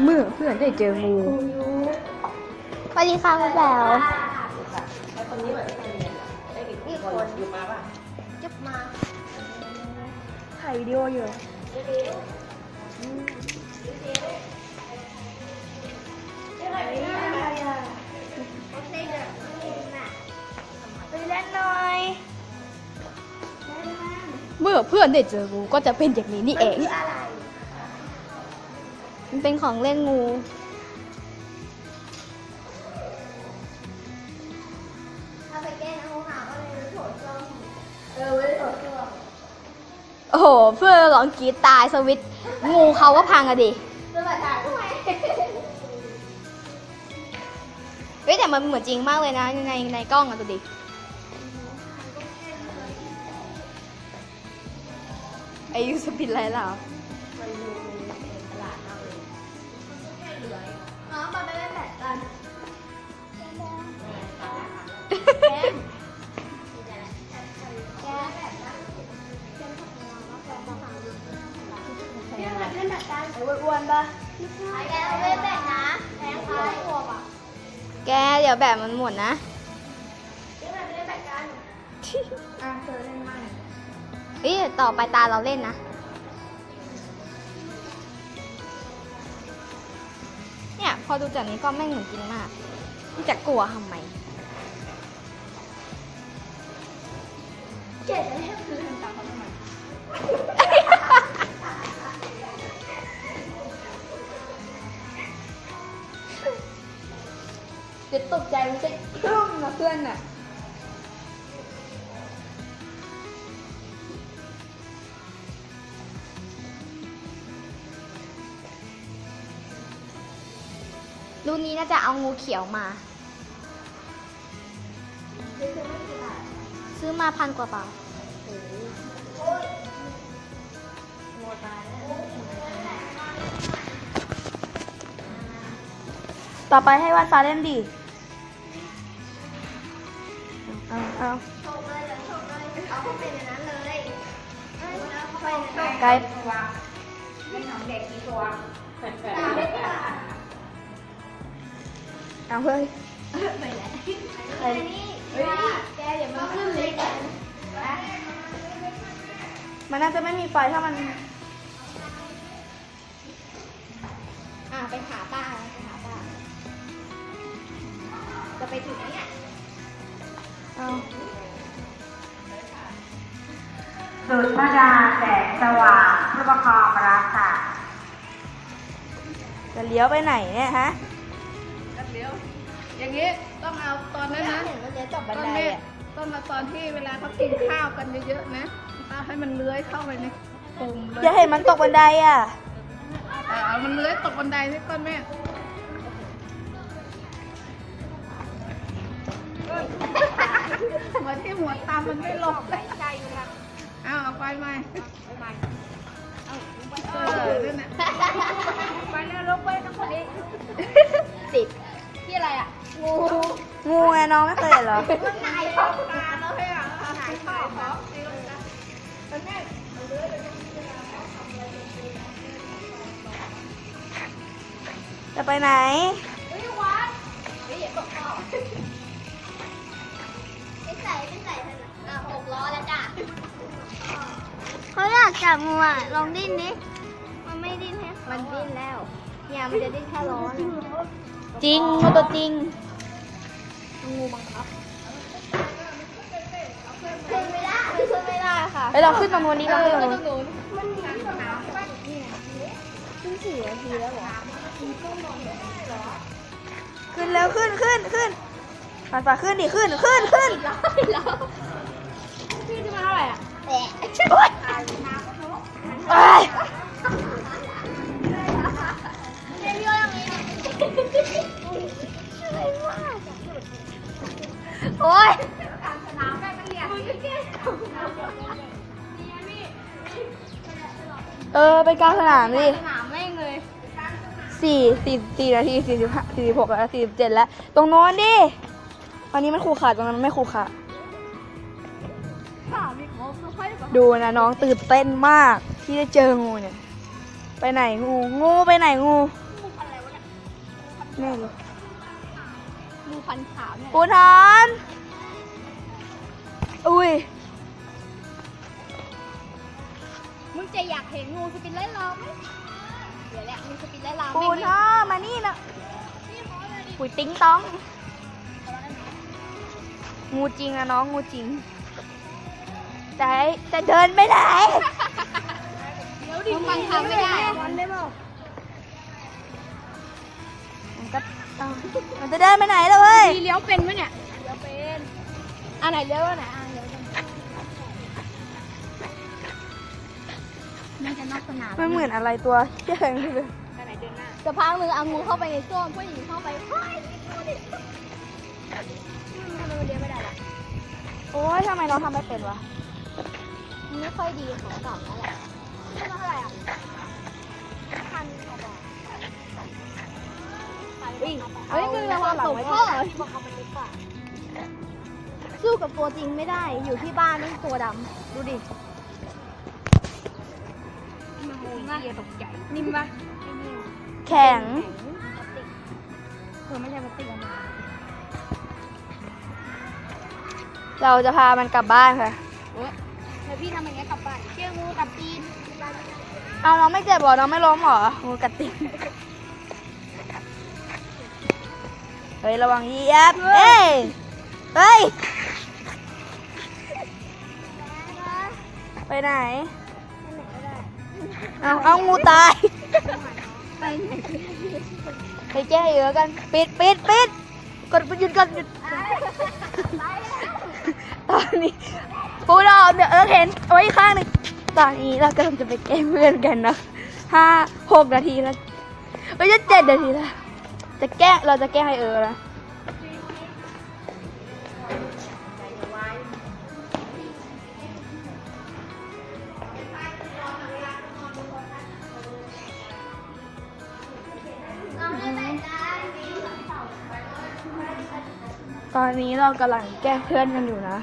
เมื่อเพื่อนได้เจองูสวัสดีค่ะคุณแป๋วนี่คนอยู่มาป่ะจุบมาถ่ายวิดีโออยู่ไปเล่นหน่อยเมื่อเพื่อนได้เจองูก็จะเป็นอย่างนี้นี่เอง มันเป็นของเล่นงู ถ้าไปแก้น้ำงูหาก็เลยโถส้วมเออไว้โถส้วมโอ้โห เพื่อนร้องกรีดตายสวิตช์งูเขาก็พังอะดิสวัสดีทำไมเฮ้ยแต่มันเหมือนจริงมากเลยนะในในกล้องอะดูดิ ไอยูสปินไรล่ะ แกเดี๋ยวแบบมันหมดนะเล่นแบบเล่นแบบกันอะเธอเล่นมั่งเอ้ยต่อไปตาเราเล่นนะเนี่ยพอดูจากนี้ก็แม่งเหมือนจริงมากที่จะกลัวทำไมเจ็ดจะให้คือทำตามเขาทำไม เดี๋ยวตกใจมันจะตึ้มนะเพื่อนน่ะรุ่นนี้น่าจะเอางูเขียวมา ซื้อมาพันกว่าบาทต่อไปให้วันฟ้าเล่นดิ เอาเอาโชว์เลยเดี๋ยวโชว์เลยเอาเข้าไปในนั้นเลยเอาเข้าไปในนั้นไกลเล่นของเด็กกี่ตัวเอาเฮ้ยไอ้นี่แกเดี๋ยวมันขึ้นเลยกันมันน่าจะไม่มีไฟถ้ามัน อะไปหาป้าไปหาป้าจะไปถึงไหนเนี่ย สุดพระดาแสงสว่างเพื่อประคองรักค่ะ จะเลี้ยวไปไหนเนี่ยฮะกันเลี้ยว อย่างนี้ต้องเอาตอนนั้นนะเห็นมันเลี้ยวจบบันต้นไดเมฆอะต้องมาตอนที่เวลาเขากินข้าวกันเยอะๆนะเอาให้มันเลื้อยเข้าไปในปุ่มเลยอย่าเห็นมันตกบันไดอะแต่เอามันเลื้อยตกบันไดนี่ต้นเมฆ หัวที่หัวตามมันไม่ลงใจอยู่ละเอาเอาไปไหมไปเออนั่นน่ะไปแล้วลงไปทั้งคนเองติดที่อะไรอะ งูงูไงน้องไม่เคยเห็นเหรอมันไหนอะตาแล้วให้อะหายข้าวของตีลงนะต้นเมฆจะไปไหนาอยากจับงูอะลองดิ้นดิ มันไม่ดิ้นแฮะมันดิ้นแล้วเนี่ยมันจะดิ้นแค่ล้อนะจริงงูตัวจริงงูบังคับขึ้นไม่ได้ขึ้นไม่ได้ค่ะไปลองขึ้นตรงนู้นนี้ลองขึ้นตรงนู้นมันหนีสนามไปขึ้นสี่นาทีแล้วเหรอขึ้นแล้วขึ้นขึ้นขึ้นฝาฝาขึ้นดิขึ้นขึ้นขึ้น เออไปกลางสนามดิสนามแม่งเลยสี่สี่สี่นาทีสี่สิบห้าสี่สิบหกแล้วสี่สิบเจ็ดแล้ว ตรงโน้นดิอันนี้มันขู่ขาตรงนั้นมันไม่ขู่ขาข่าวมีของเขาค่อยแบบดูนะน้องตื่นเต้นมากที่ได้เจองูเนี่ย ไปไหนงูงูไปไหนงูอะไรนี่ดิดูฟันขาวเนี่ยปูทอนอุ้ย มึงจะอยากเห็นงูสปินไล่ล้อมไหมเดี๋ยวแหละงูสปินไล่ล้อมปูไม่ทอนมานี่นะปุยติ้งต้อง งูจริงอะน้องงูจริงจะให้จะเดินไปไหนมึงบังคับไม่ได้มันก็เอามันจะเดินไปไหนแล้วเว้ยมีเลี้ยวเป็นไหมเนี่ยเลี้ยวเป็นอันไหนเลี้ยวอันไหน มันจะนอกสนามมันเหมือนอะไรตัวเชี่ยงเลยจะพามือเอางูเข้าไปในส้วมผู้หญิงเข้าไปเฮ้ยงูดิอืมทำไมมันเลี้ยวไม่ได้ล่ะโอ้ยทำไมเราทำไม่เป็นวะมันไม่ค่อยดีของเก่าแล้วแหละเท่าไหร่อะพันกว่าบาทเฮ้ยมึงระวังตกท่อสู้กับตัวจริงไม่ได้อยู่ที่บ้านนี่ตัวดำดูดิ นิ่มปะแข็งคือไม่ใช่พลาสติกอะเราจะพามันกลับบ้านค่ะแล้วพี่ทำอย่างเงี้ยกลับบ้านเชื่องูกับจีนเอาน้องไม่เจ็บเหรอ น้องไม่ล้มเหรองูกัดติดเฮ้ย ระวังเหยียบเอ้ย เฮ้ย ไปไหน เอาเอางูตาย ไปไหนไปแก้เหยื่อกัน ปิดปิดปิดกดหยุดกดหยุดตอนนี้ปูดอกเดี๋ยวเออเห็นเอาไว้ข้างหนึ่งตอนนี้เรากำลังจะไปแก้เพื่อนกันนะห้าหกนาทีแล้วไม่ใช่เจ็ดนาทีแล้วจะแก้เราจะแก้ให้เออนะ ตอนนี้เรากำลังแก้เพื่อนกันอยู่นะ